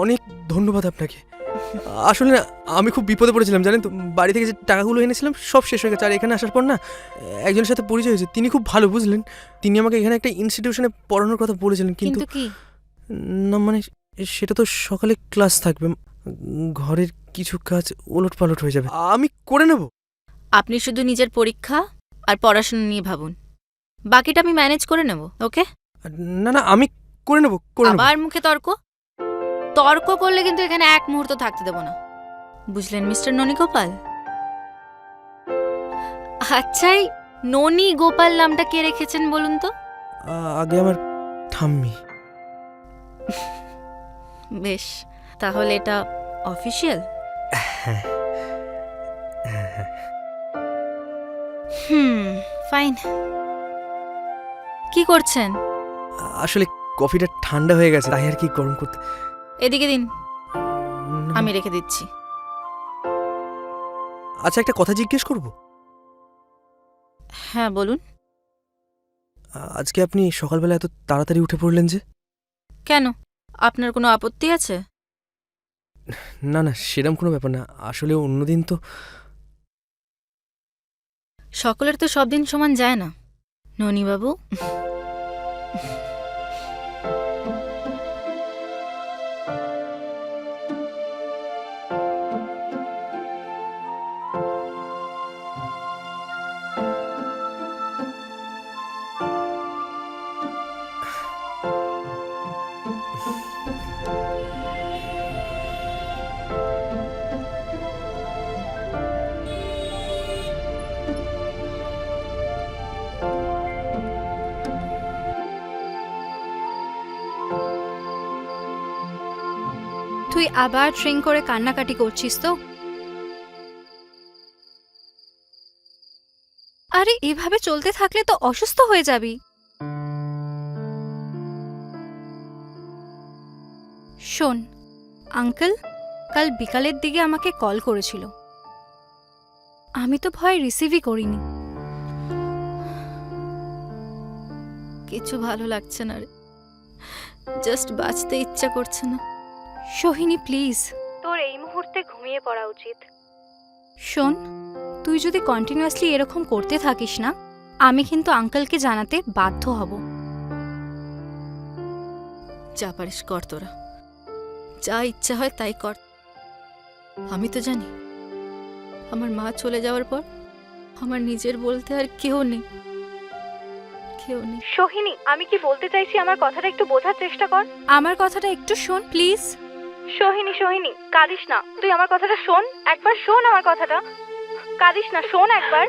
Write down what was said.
অনেক ধন্যবাদ আপনাকে। আসলে না আমি খুব বিপদে পড়েছিলাম জানেন তো? বাড়ি থেকে যে টাকাগুলো এনেছিলাম সব শেষ হয়ে গেছে। আর এখানে আসার পর না একজনের সাথে পরিচয় হয়েছে। তিনি খুব ভালো বুঝলেন। তিনি আমাকে এখানে একটা ইনস্টিটিউশনে পড়ানোর কথা বলেছিলেন কিন্তু না মানে সেটা তো সকালে ক্লাস থাকবে। ঘরের কিছু কাজ ওলট পালট হয়ে যাবে। আমি করে নেব। আপনি শুধু নিজের পরীক্ষা আর পড়াশোনা নিয়ে ভাবুন। বাকিটা আমি ম্যানেজ করে নেব ওকে না না আমি করে নেব করে নেব। আবার মুখে তর্ক? তর্ক করলে কিন্তু এখানে এক মুহূর্ত থাকতে দেব না। বুঝলেন মিস্টার ননী গোপাল আচ্ছাই ননী গোপাল নামটা কে রেখেছেন বলুন তো? আগে আমার ঠাম্মি। বেশ তাহলে এটা অফিসিয়াল? হ্যাঁ। হুম ফাইন। কি করছেন? আসলে কফিটা ঠান্ডা হয়ে গেছে তাই আর কি গরম করতে এদিকে দিন। আমি রেখে দিচ্ছি। আচ্ছা একটা কথা জিজ্ঞেস করব? হ্যাঁ বলুন। আজকে আপনি সকালবেলা এত তাড়াতাড়ি উঠে পড়লেন যে? কেন? আপনার কোনো আপত্তি আছে? না না সেরকম কোনো ব্যাপার না। আসলে অন্যদিন তো সকলের তো সব দিন সমান যায় না। ননীবাবু? তুই আবার ট্রিং করে কান্নাকাটি করছিস তো? আরে, এভাবে চলতে থাকলে তো অসুস্থ হয়ে যাবি। শোন, আঙ্কেল কাল বিকালের দিকে আমাকে কল করেছিল। আমি তো ভয় রিসিভই করিনি। কিছু ভালো লাগছে না রে। জাস্ট বাঁচতে ইচ্ছা করছে না। সোহিনী প্লিজ। তোর এই মুহূর্তে ঘুমিয়ে পড়া উচিত। শোন তুই যদি কন্টিনিউয়াসলি এরকম করতে থাকিস না আমি কিন্তু আঙ্কেলকে জানাতে বাধ্য হব। যা পারিস কর তোরা। যা ইচ্ছা হয় তাই কর। আমি তো জানি আমার মা চলে যাওয়ার পর আমার নিজের বলতে আর কেউ নেই। কেউ নেই। সোহিনী আমি কি বলতে চাইছি আমার কথাটা একটু বোঝার চেষ্টা কর। আমার কথাটা একটু শোন প্লিজ। সোহিনী সোহিনী, কাঁদিস না। তুই আমার কথাটা শোন, একবার শোন আমার কথাটা। কাঁদিস না, শোন একবার।